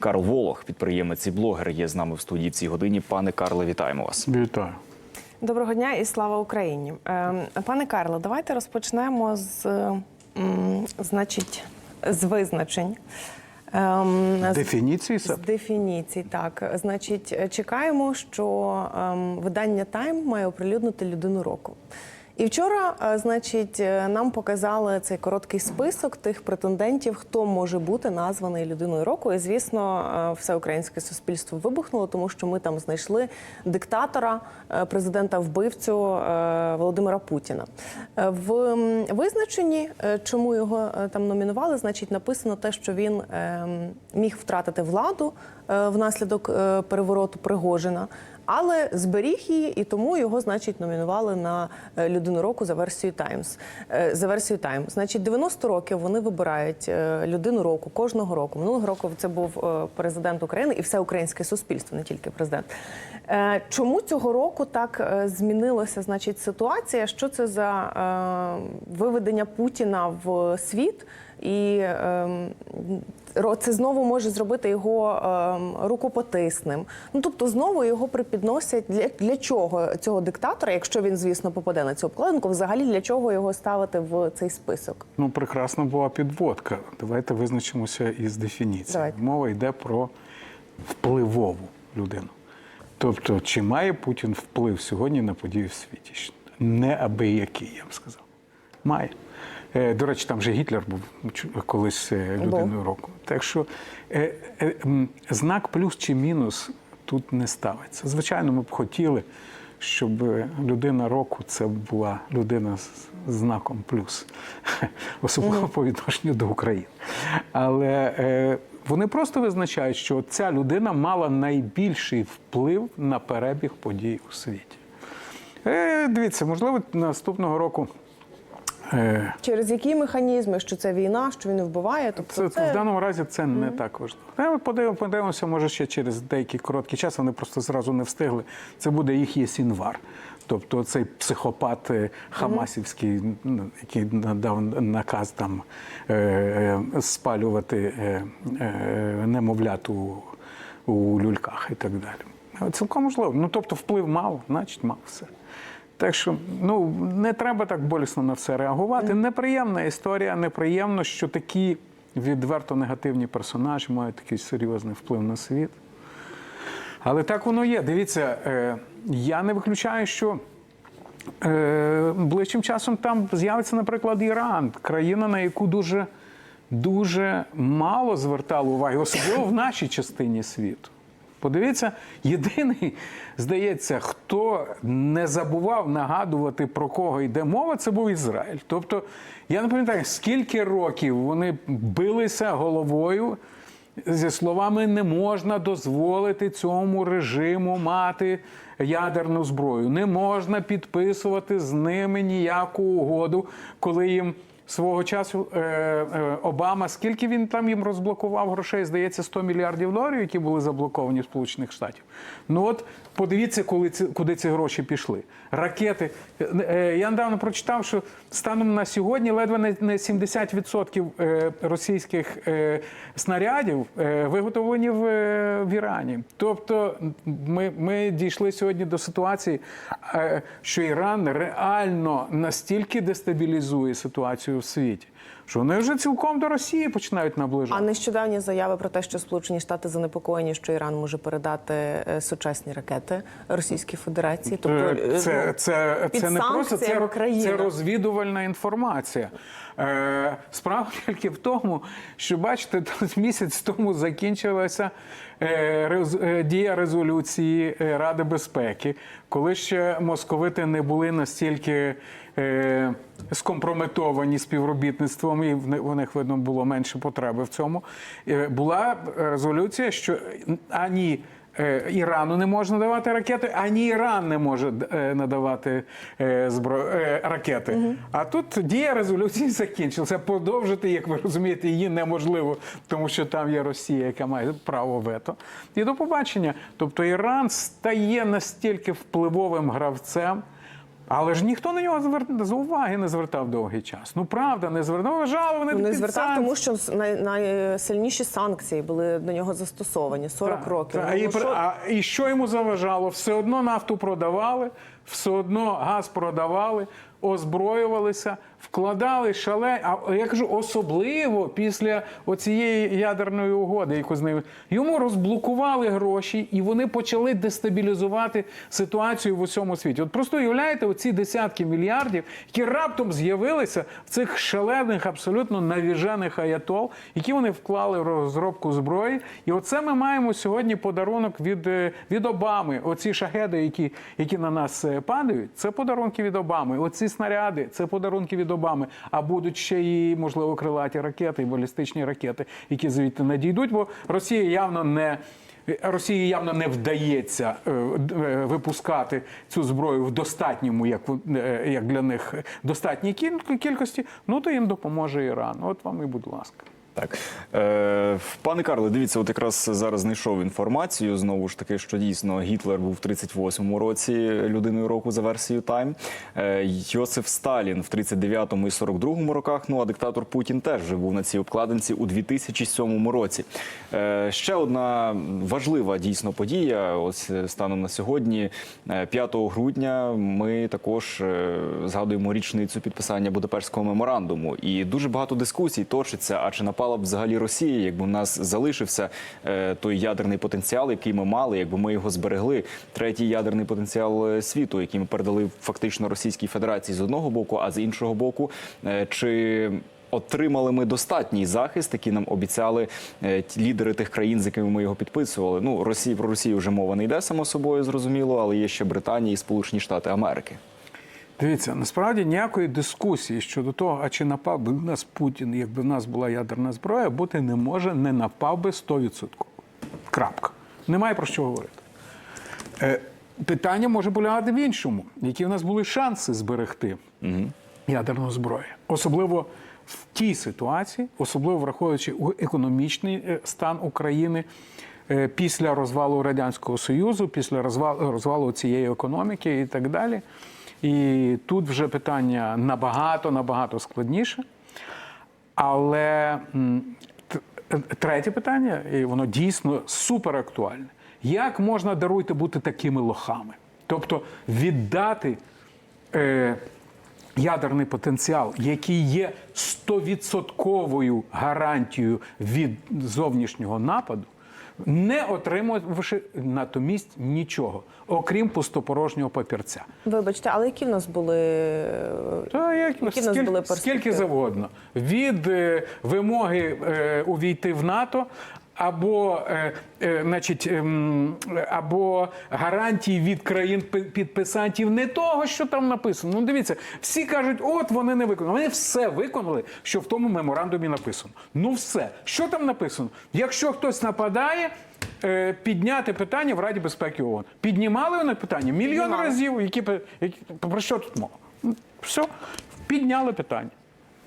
Карл Волох, підприємець і блогер, є з нами в студії в цій годині. Пане Карле, вітаємо вас. Вітаю. Доброго дня і слава Україні. Ем, Пане Карло, давайте розпочнемо з, значить, з визначень. Ем, з- Дефініції з дефініцій, так. Значить, чекаємо, що ем, видання Time має оприлюднити людину року. І вчора, е, значить, е, нам показали цей короткий список тих претендентів, хто може бути названий людиною року. І звісно, е, все українське суспільство вибухнуло, тому що ми там знайшли диктатора, президента вбивцю Володимира Путіна. В визначенні, чому його там номінували, значить, написано те, що він ем, міг втратити владу внаслідок перевороту Пригожина. Але зберіг її, і тому його, значить, номінували на е, людину року за версією Times. Е, За версією Time. Значить, 90 років вони вибирають е, людину року кожного року. Минулого року це був президент України і все українське суспільство, не тільки президент. Чому цього року так змінилася, значить, ситуація? Що це за виведення Путіна в світ? І ем, це знову може зробити його ем, рукопотисним. Ну тобто, знову його припідносять для, для чого цього диктатора, якщо він, звісно, попаде на цю обкладинку, взагалі для чого його ставити в цей список? Ну, прекрасна була підводка. Давайте визначимося із дефініцією. Мова йде про впливову людину. Тобто, чи має Путін вплив сьогодні на події в світі? Неабиякий, я б сказав. Має. Е, До речі, там же Гітлер був колись е, людиною року. Так що е, знак плюс чи мінус тут не ставиться. Звичайно, ми б хотіли, щоб людина року це була людина з знаком плюс, особливо по відношенню до України. Але вони просто визначають, що ця людина мала найбільший вплив на перебіг подій у світі. Дивіться, можливо, наступного року. Е, Через які механізми, що це війна, що він вбиває? Тобто це, В даному разі це не так важливо. Подив- Подивимося, може ще через деякий короткий час. Вони просто зразу не встигли. Це буде їх Єсінвар. Тобто цей психопат е, Хамасівський, ну, який надав наказ там е, спалювати е, е, немовлят у, у люльках і так далі. Цілком можливо. Ну тобто вплив мав, значить мав все. Так що ну не треба так болісно на все реагувати. Неприємна історія, неприємно, що такі відверто негативні персонажі мають такий серйозний вплив на світ. Але так воно є. Дивіться, е, я не виключаю, що е, ближчим часом там з'явиться, наприклад, Іран, країна, на яку дуже, дуже мало звертали уваги, особливо в нашій частині світу. Подивіться, єдиний, здається, хто не забував нагадувати, про кого йде мова, це був Ізраїль. Тобто, я не пам'ятаю, скільки років вони билися головою зі словами не можна дозволити цьому режиму мати ядерну зброю, не можна підписувати з ними ніяку угоду, коли їм. Свого часу е, е, Обама, скільки він там їм розблокував грошей, здається, 100 мільярдів доларів, які були заблоковані в Сполучених Штатів. Ну от подивіться, коли ці, куди ці гроші пішли. Ракети. Е, е, я недавно прочитав, що станом на сьогодні ледве не не 70% е, російських е, снарядів е, виготовлені в, е, в Ірані. Тобто ми, ми дійшли сьогодні до ситуації, е, що Іран реально настільки дестабілізує ситуацію в світі, що вони вже цілком до Росії починають А нещодавні заяви про те, що Сполучені Штати занепокоєні, що Іран може передати е, сучасні ракети Російській Федерації. Тобто Е, е, це, ну, це, під це не просто це, це розвідувальна інформація. Е, справа тільки в тому, що бачите, тут місяць тому закінчилася е, е, дія резолюції Ради безпеки, коли ще московити не були настільки. Е, скомпрометовані співробітництвом, і в них видно було менше потреби в цьому. Е, Була резолюція, що ані е, Ірану не можна давати ракети, ані Іран не може е, надавати е, збро... ракети. А тут дія резолюції закінчилася. Подовжити, як ви розумієте, її неможливо, тому що там є Росія, яка має право вето. І до побачення. Тобто Іран стає настільки впливовим гравцем. Але ж ніхто на нього звер... з уваги не звертав довгий час. Ну правда, не звертав. Вважали вони Не звертав, санкції. тому що най, найсильніші санкції були до нього застосовані 40 Так, років. так. Ну, і, ну, що- а, і що йому заважало? Все одно нафту продавали, все одно газ продавали, озброювалися, вкладали шале. А я кажу, особливо після оцієї ядерної угоди, яку з ними йому розблокували гроші, і вони почали дестабілізувати ситуацію в усьому світі. От просто уявляєте, оці десятки мільярдів, які раптом з'явилися в цих шалених, абсолютно навіжених аятол, які вони вклали в розробку зброї. І оце ми маємо сьогодні подарунок від, е, від Обами. Оці шахеди, які, які на нас е, падають, це подарунки від Обами. Оці снаряди це подарунки від Обами. А будуть ще і, можливо, крилаті ракети, і балістичні ракети, які звідти надійдуть, бо Росія явно не. Росії явно не вдається е, е, випускати цю зброю в достатньому, як, е, як для них достатній кількості. Ну то їм допоможе Іран. От вам і будь ласка. Так, е, пане Карле, дивіться, от якраз зараз знайшов інформацію знову ж таки, що дійсно Гітлер був в 38-му році людиною року за версією Time. Е, Йосиф Сталін в 39-му і 42-му роках. Ну а диктатор Путін теж вже був на цій обкладинці у 2007 році. Е, ще одна важлива дійсно подія. Ось е, станом на сьогодні, е, 5 грудня, ми також е, згадуємо річницю підписання Будапештського меморандуму. І дуже багато дискусій точиться. А чи напала б взагалі Росія, якби в нас залишився е, той ядерний потенціал, який ми мали, якби ми його зберегли? Третій ядерний потенціал е, світу, який ми передали фактично Російській Федерації з одного боку, а з іншого боку, е, чи Отримали ми достатній захист, який нам обіцяли лідери тих країн, з якими ми його підписували. Ну Росії про Росію вже мова не йде само собою, зрозуміло, але є ще Британія і Сполучені Штати Америки. Дивіться, насправді ніякої дискусії щодо того, а чи напав би в нас Путін, якби в нас була ядерна зброя, бути не може, не напав би 100%. Крапка. Немає про що говорити. Е, питання може полягати в іншому, які в нас були шанси зберегти ядерну зброю. Особливо в тій ситуації, особливо враховуючи економічний е, стан України е, після розвалу Радянського Союзу, після розвалу цієї економіки і так далі. І тут вже питання набагато набагато складніше. Але третє питання, і воно дійсно супер актуальне. Як можна даруйте бути такими лохами? Тобто віддати е, ядерний потенціал, який є стовідсотковою гарантією від зовнішнього нападу, не отримувавши натомість нічого, окрім пустопорожнього папірця. Вибачте, але які в нас були Та як Які в нас були скільки завгодно. Від е, вимоги е, увійти в НАТО. Або, е, е, значить, ем, або гарантії від країн підписантів не того, що там написано. Ну, дивіться, всі кажуть, от вони не виконали. Вони все виконали, що в тому меморандумі написано. Ну, все. Що там написано? Якщо хтось нападає, е, підняти питання в Раді безпеки ООН. Піднімали вони питання мільйон Піднімали. разів, які, які про що тут мова? Все, підняли питання.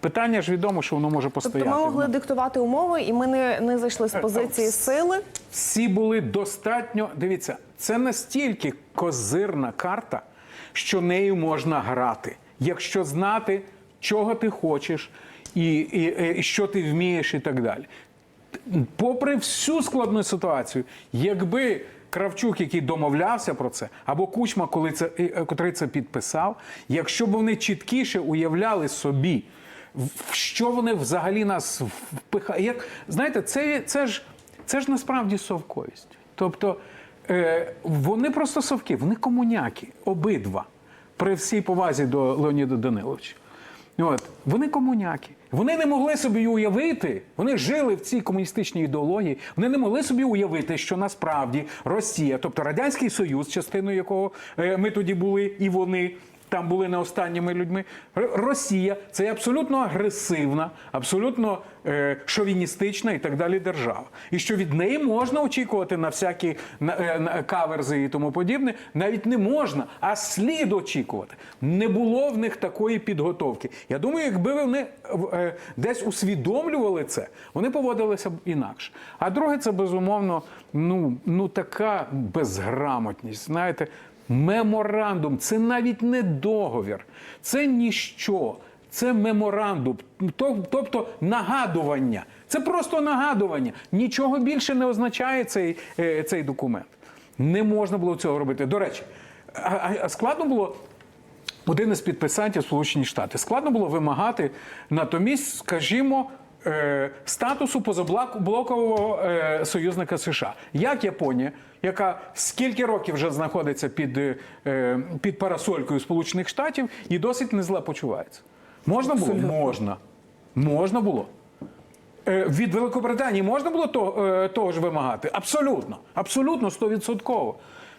Питання ж відомо, що воно може постояти. Тобто ми могли Воно- диктувати умови, і ми не, не зайшли з позиції сили. Всі були достатньо. Дивіться, це настільки козирна карта, що нею можна грати, якщо знати, чого ти хочеш, і, і, і що ти вмієш, і так далі. Попри всю складну ситуацію, якби Кравчук, який домовлявся про це, або Кучма, коли це, е, е, котрий це підписав, якщо б вони чіткіше уявляли собі, що вони взагалі нас впихають. Як знаєте, це, це ж це ж насправді совковість. Тобто е, вони просто совки, вони комуняки, обидва, при всій повазі до Леоніда Даниловича. От, вони комуняки. Вони не могли собі уявити, вони жили в цій комуністичній ідеології, вони не могли собі уявити, що насправді Росія, тобто Радянський Союз, частиною якого е, ми тоді були, і вони там були не останніми людьми. Росія це абсолютно агресивна, абсолютно е, шовіністична і так далі держава. І що від неї можна очікувати на всякі на, е, на каверзи і тому подібне, навіть не можна, а слід очікувати. Не було в них такої підготовки. Я думаю, якби вони е, десь усвідомлювали це, вони поводилися б інакше. А друге, це безумовно, ну, ну така безграмотність. Знаєте, Меморандум це навіть не договір, це ніщо. Це меморандум, тобто нагадування. Це просто нагадування. Нічого більше не означає цей, е, цей документ. Не можна було цього робити. До речі, складно було один із підписантів Сполучені Штати. Складно було вимагати натомість, скажімо, статусу позаблокового е, союзника США, як Японія, яка скільки років вже знаходиться під, е, під парасолькою Сполучених Штатів і досить незле почувається. Можна було? Можна. Можна було. Е, Від Великобританії можна було то, е, того ж вимагати? Абсолютно. Абсолютно, стовідсотково.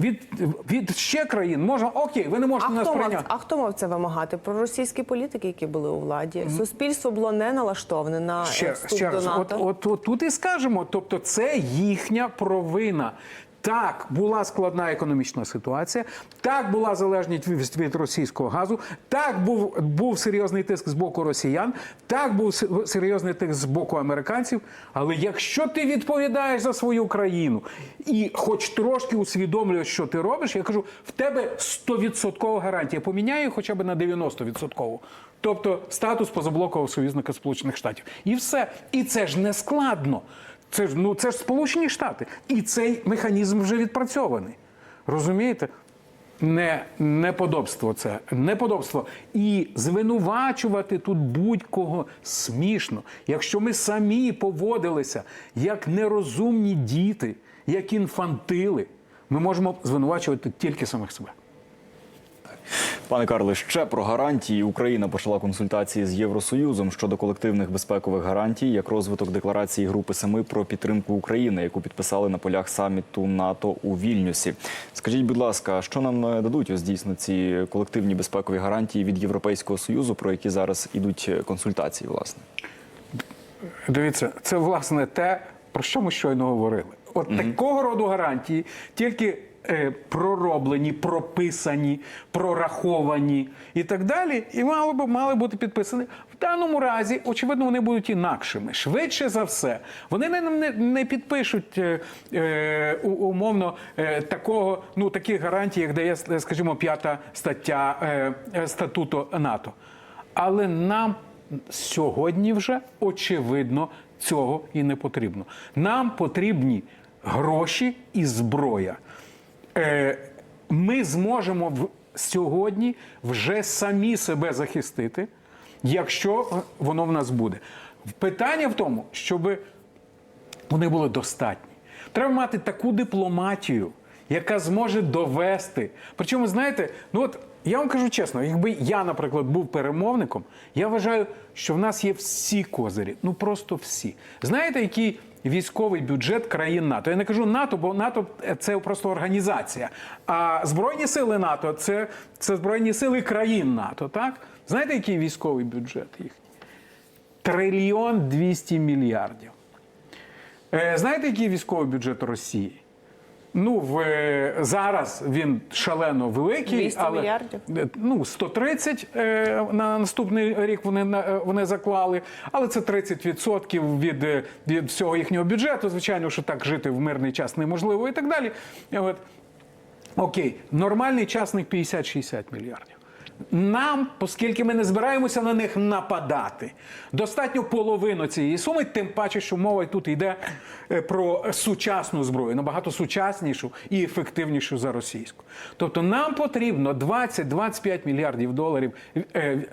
Від, від ще країн можна, окей, ви не А можете нас хто, мав, а хто мав це вимагати? Про російські політики, які були у владі? Суспільство було не налаштоване на Ще, вступ ще до раз, от, НАТО. от, от тут і скажемо, тобто це їхня провина. Так, була складна економічна ситуація, так була залежність від, російського газу, так був, був серйозний тиск з боку росіян, так був серйозний тиск з боку американців. Але якщо ти відповідаєш за свою країну і хоч трошки усвідомлюєш, що ти робиш, я кажу, в тебе 100% гарантія. Поміняю хоча б на 90%. Тобто статус позаблокового союзника Сполучених Штатів. І все. І це ж не складно. Це ж ну це ж Сполучені Штати. І цей механізм вже відпрацьований. Розумієте? Не, неподобство це неподобство. І звинувачувати тут будь-кого смішно. Якщо ми самі поводилися як нерозумні діти, як інфантили, ми можемо звинувачувати тільки самих себе. Пане Карле, ще про гарантії. Україна почала консультації з Євросоюзом щодо колективних безпекових гарантій, як розвиток декларації Групи Семи про підтримку України, яку підписали на полях саміту НАТО у Вільнюсі. Скажіть, будь ласка, що нам е, дадуть ось дійсно ці колективні безпекові гарантії від Європейського союзу, про які зараз ідуть е, консультації, власне? Дивіться, це власне те, про що ми щойно говорили. От такого роду гарантії тільки пророблені, прописані, прораховані і так далі, і мали б мали бути підписані. В даному разі, очевидно, вони будуть інакшими. Швидше за все, вони не, не, не підпишуть е, е, умовно е, такого, ну таких гарантій, як дає, скажімо, п'ята стаття е, е, статуту НАТО. Але нам сьогодні вже очевидно цього і не потрібно. Нам потрібні гроші і зброя. Е, Ми зможемо сьогодні вже самі себе захистити, якщо воно в нас буде. Питання в тому, щоб вони були достатні. Треба мати таку дипломатію, яка зможе довести. Причому, знаєте, ну от я вам кажу чесно, якби я, наприклад, був перемовником, я вважаю, що в нас є всі козирі. Ну просто всі. Знаєте, який військовий бюджет країн НАТО? Я не кажу НАТО, бо НАТО це просто організація. А Збройні сили НАТО це, це Збройні сили країн НАТО. Так? Знаєте, який військовий бюджет їхній? Трильйон 200 мільярдів. Е, Знаєте, який військовий бюджет Росії? Ну, в, е, зараз він шалено великий, 200 але мільярдів? е, ну 130 е, на наступний рік вони на- е, вони заклали, але це 30% від, від всього їхнього бюджету. Звичайно, що так жити в мирний час неможливо і так далі. От. Окей, нормальний часник 50-60 мільярдів. Нам, оскільки ми не збираємося на них нападати, достатньо половину цієї суми, тим паче, що мова тут йде е, про сучасну зброю, набагато сучаснішу і ефективнішу за російську. Тобто нам потрібно 20-25 мільярдів доларів, е,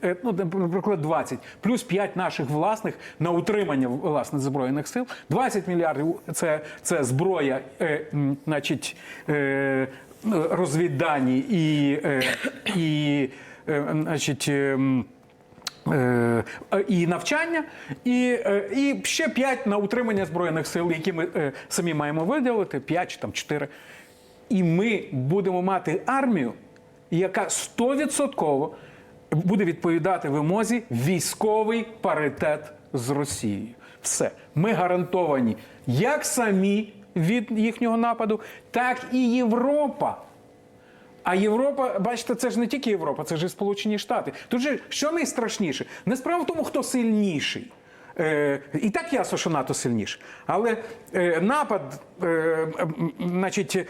е, ну, наприклад, 20, плюс 5 наших власних на утримання власне збройних сил. 20 мільярдів це, це зброя, значить. Е, розвіддані і, і значить. е, е, І навчання, і, е, і ще 5 на утримання збройних сил, які ми е, самі маємо виділити, 5 чи там 4. І ми будемо мати армію, яка 100% буде відповідати вимозі військовий паритет з Росією. Все, ми гарантовані як самі від їхнього нападу, так і Європа. А Європа, бачите, це ж не тільки Європа, це ж і Сполучені Штати. Тут же що найстрашніше? Не справа в тому, хто сильніший. Е, і так ясно, що НАТО сильніше. Але е, напад, е, значить,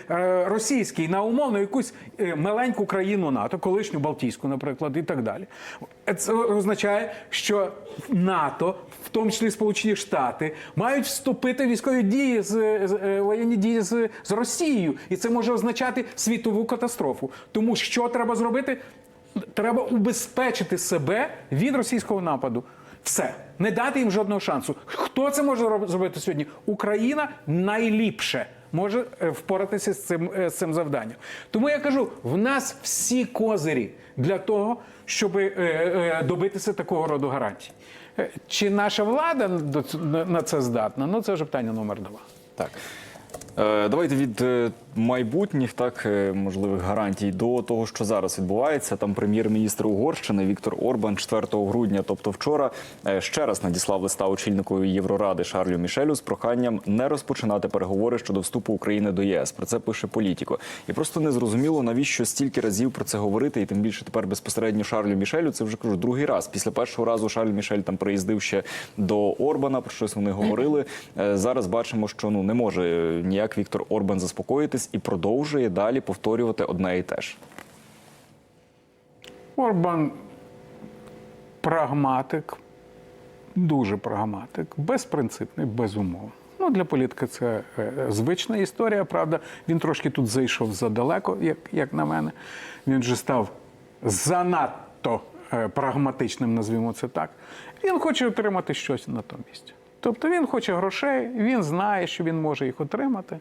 російський на умовно якусь маленьку країну НАТО, колишню Балтійську, наприклад, і так далі. Це означає, що НАТО, в тому числі Сполучені Штати, мають вступити в військові дії з, з воєнні дії з, з Росією, і це може означати світову катастрофу. Тому що треба зробити? Треба убезпечити себе від російського нападу. Все, не дати їм жодного шансу. Хто це може зробити сьогодні? Україна найліпше може е, впоратися з цим, е, з цим завданням. Тому я кажу: в нас всі козирі для того, щоб е, добитися такого роду гарантій. Чи наша влада на це здатна? Ну це вже питання номер два. Так. Е, Давайте від е, майбутніх так е, можливих гарантій до того, що зараз відбувається. Там прем'єр-міністр Угорщини Віктор Орбан 4 грудня, тобто вчора, ще раз надіслав листа очільнику Євроради Шарлю Мішелю з проханням не розпочинати переговори щодо вступу України до ЄС. Про це пише Політіко. І просто не зрозуміло, навіщо стільки разів про це говорити, і тим більше тепер безпосередньо Шарлю Мішелю. Це вже кажу другий раз. Після першого разу Шарль Мішель там приїздив ще до Орбана. Про щось вони говорили. Зараз бачимо, що ну не може е, ніяк Віктор Орбан заспокоїтись і продовжує далі повторювати одне і те ж. Орбан прагматик, дуже прагматик, безпринципний, безумовно. Ну, для політика це е, звична історія, правда. Він трошки тут зайшов задалеко, як, як на мене. Він вже став занадто е, прагматичним, назвімо це так. Він хоче отримати щось натомість. Тобто він хоче грошей, він знає, що він може їх отримати.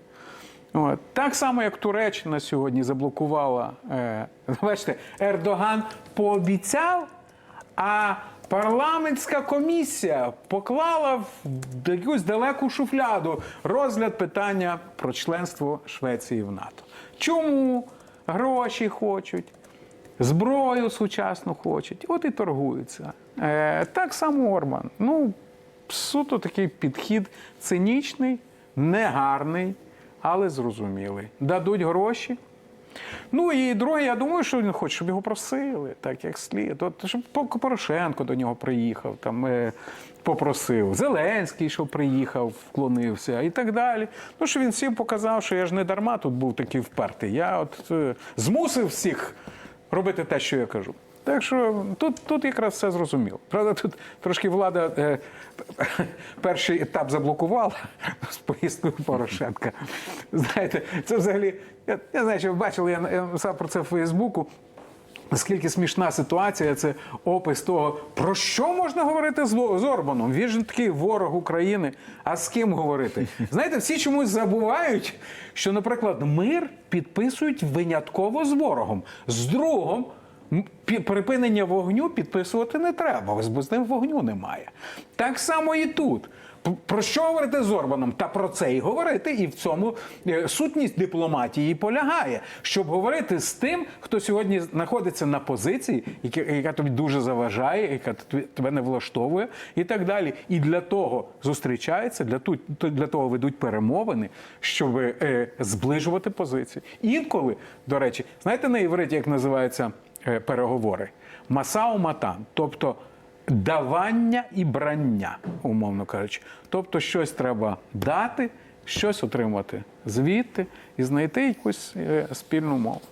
От. Так само, як Туреччина сьогодні заблокувала, е, бачите, Ердоган пообіцяв, а парламентська комісія поклала в якусь далеку шуфляду розгляд питання про членство Швеції в НАТО. Чому гроші хочуть? Зброю сучасну хочуть, от і торгуються. Е, так само Орбан. Ну, суто такий підхід цинічний, негарний, але зрозумілий. Дадуть гроші. Ну і друге, я думаю, що він хоче, щоб його просили, так як слід. От, щоб Порошенко до нього приїхав, там, е, попросив. Зеленський, що приїхав, вклонився і так далі. Ну, що він всім показав, що я ж не дарма тут був такий впертий. Я от е, змусив всіх робити те, що я кажу. Так що тут, тут якраз все зрозуміло. Правда, тут трошки влада е, перший етап заблокувала з поїздкою Порошенка. Знаєте, це взагалі, я, я знаю, що ви бачили, я, я написав про це в Фейсбуку. Наскільки смішна ситуація, це опис того, про що можна говорити з, Орбаном. Він же такий ворог України. А з ким говорити? Знаєте, всі чомусь забувають, що, наприклад, мир підписують винятково з ворогом, з другом. Припинення вогню підписувати не треба, ним вогню немає. Так само і тут. Про що говорити з Орбаном? Та про це і говорити, і в цьому е, сутність дипломатії полягає, щоб говорити з тим, хто сьогодні знаходиться на позиції, яка, тобі дуже заважає, яка тебе не влаштовує, і так далі. І для того зустрічаються, для, ту, для того ведуть перемовини, щоб е, зближувати позиції. Інколи, до речі, знаєте на івриті, як називаються е, переговори? Масао матан, тобто давання і брання, умовно кажучи. Тобто, щось треба дати, щось отримати звідти і знайти якусь е, спільну мову.